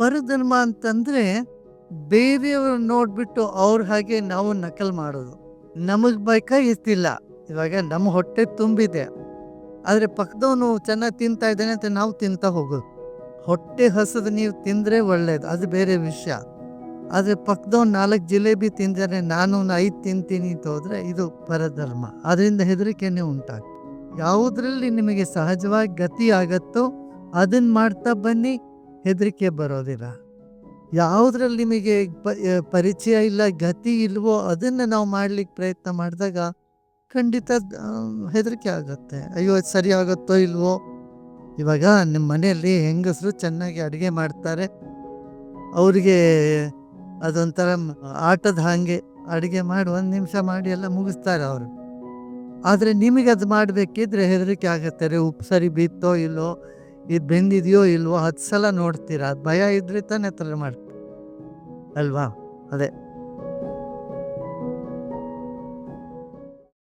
ಪರಧರ್ಮ ಅಂತಂದ್ರೆ ಬೇರೆಯವ್ರು ನೋಡ್ಬಿಟ್ಟು ಅವ್ರ ಹಾಗೆ ನಾವು ನಕಲ್ ಮಾಡೋದು. ನಮಗ್ ಬೇಕಾ ಇರ್ತಿಲ್ಲ ಇವಾಗ ನಮ್ಮ ಹೊಟ್ಟೆ ತುಂಬಿದೆ. ಆದರೆ ಪಕ್ಕದವನು ಚೆನ್ನಾಗಿ ತಿಂತಾ ಇದ್ದಾನೆ ಅಂತ ನಾವು ತಿಂತಾ ಹೋಗೋದು. ಹೊಟ್ಟೆ ಹಸದ ನೀವು ತಿಂದರೆ ಒಳ್ಳೇದು, ಅದು ಬೇರೆ ವಿಷಯ. ಆದರೆ ಪಕ್ಕದವ್ನು ನಾಲ್ಕು ಜಿಲೇಬಿ ತಿಂದರೆ ನಾನು ಐದು ತಿಂತೀನಿ ಅಂತ ಹೋದರೆ ಇದು ಪರಧರ್ಮ. ಅದರಿಂದ ಹೆದರಿಕೆನೇ ಉಂಟಾಗ್ತದೆ. ಯಾವುದರಲ್ಲಿ ನಿಮಗೆ ಸಹಜವಾಗಿ ಗತಿ ಆಗತ್ತೋ ಅದನ್ನು ಮಾಡ್ತಾ ಬನ್ನಿ. ಹೆದರಿಕೆ ಬರೋದಿಲ್ಲ. ಯಾವುದ್ರಲ್ಲಿ ನಿಮಗೆ ಪರಿಚಯ ಇಲ್ಲ, ಗತಿ ಇಲ್ವೋ ಅದನ್ನು ನಾವು ಮಾಡಲಿಕ್ಕೆ ಪ್ರಯತ್ನ ಮಾಡಿದಾಗ ಖಂಡಿತ ಹೆದರಿಕೆ ಆಗುತ್ತೆ. ಅಯ್ಯೋ ಸರಿ ಆಗುತ್ತೋ ಇಲ್ವೋ? ಇವಾಗ ನಿಮ್ಮ ಮನೆಯಲ್ಲಿ ಹೆಂಗಸರು ಚೆನ್ನಾಗಿ ಅಡುಗೆ ಮಾಡ್ತಾರೆ. ಅವರಿಗೆ ಅದೊಂಥರ ಆಟದ ಹಾಗೆ ಅಡುಗೆ ಮಾಡಿ ಒಂದು ನಿಮಿಷ ಮಾಡಿ ಎಲ್ಲ ಮುಗಿಸ್ತಾರೆ ಅವರು. ಆದರೆ ನಿಮಗೆ ಅದು ಮಾಡಬೇಕಿದ್ರೆ ಹೆದರಿಕೆ ಆಗುತ್ತೆ. ರೀ ಉಪ್ಪು ಸರಿ ಬಿತ್ತೋ ಇಲ್ಲೋ ಇದು ಬೆಂದಿದೆಯೋ ಇಲ್ವೋ ಹತ್ತು ಸಲ ನೋಡ್ತೀರಾ? ಭಯ ಇದ್ರೆ ತಾನೇ ಥರ ಮಾಡ್ತೀವಿ ಅಲ್ವಾ? ಅದೇ.